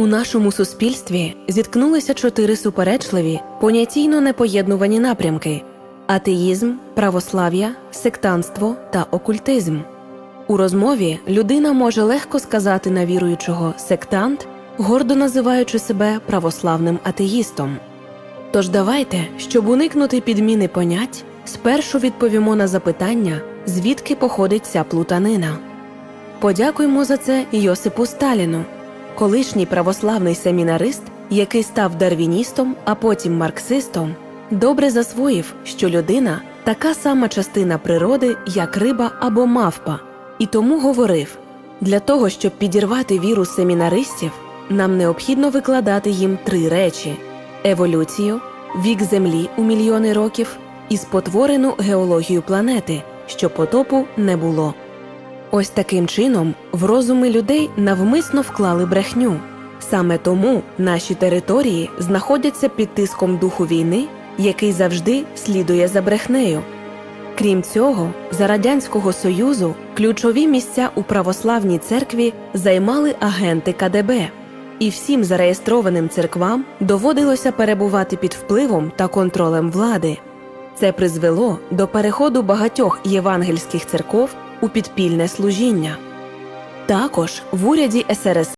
У нашому суспільстві зіткнулися чотири суперечливі, понятійно непоєднувані напрямки: атеїзм, православ'я, сектанство та окультизм. У розмові людина може легко сказати на віруючого сектант, гордо називаючи себе православним атеїстом. Тож давайте, щоб уникнути підміни понять, спершу відповімо на запитання, звідки походить ця плутанина. Подякуємо за це Йосипу Сталіну, колишній православний семінарист, який став дарвіністом, а потім марксистом, добре засвоїв, що людина така сама частина природи, як риба або мавпа, і тому говорив: для того, щоб підірвати віру семінаристів, нам необхідно викладати їм три речі: еволюцію, вік Землі у мільйони років і спотворену геологію планети, що потопу не було. Ось таким чином в розуми людей навмисно вклали брехню. Саме тому наші території знаходяться під тиском духу війни, який завжди слідує за брехнею. Крім цього, за радянського союзу ключові місця у православній церкві займали агенти КДБ, і всім зареєстрованим церквам доводилося перебувати під впливом та контролем влади. Це призвело до переходу багатьох євангельських церков у підпільне служіння. Також в уряді СРСР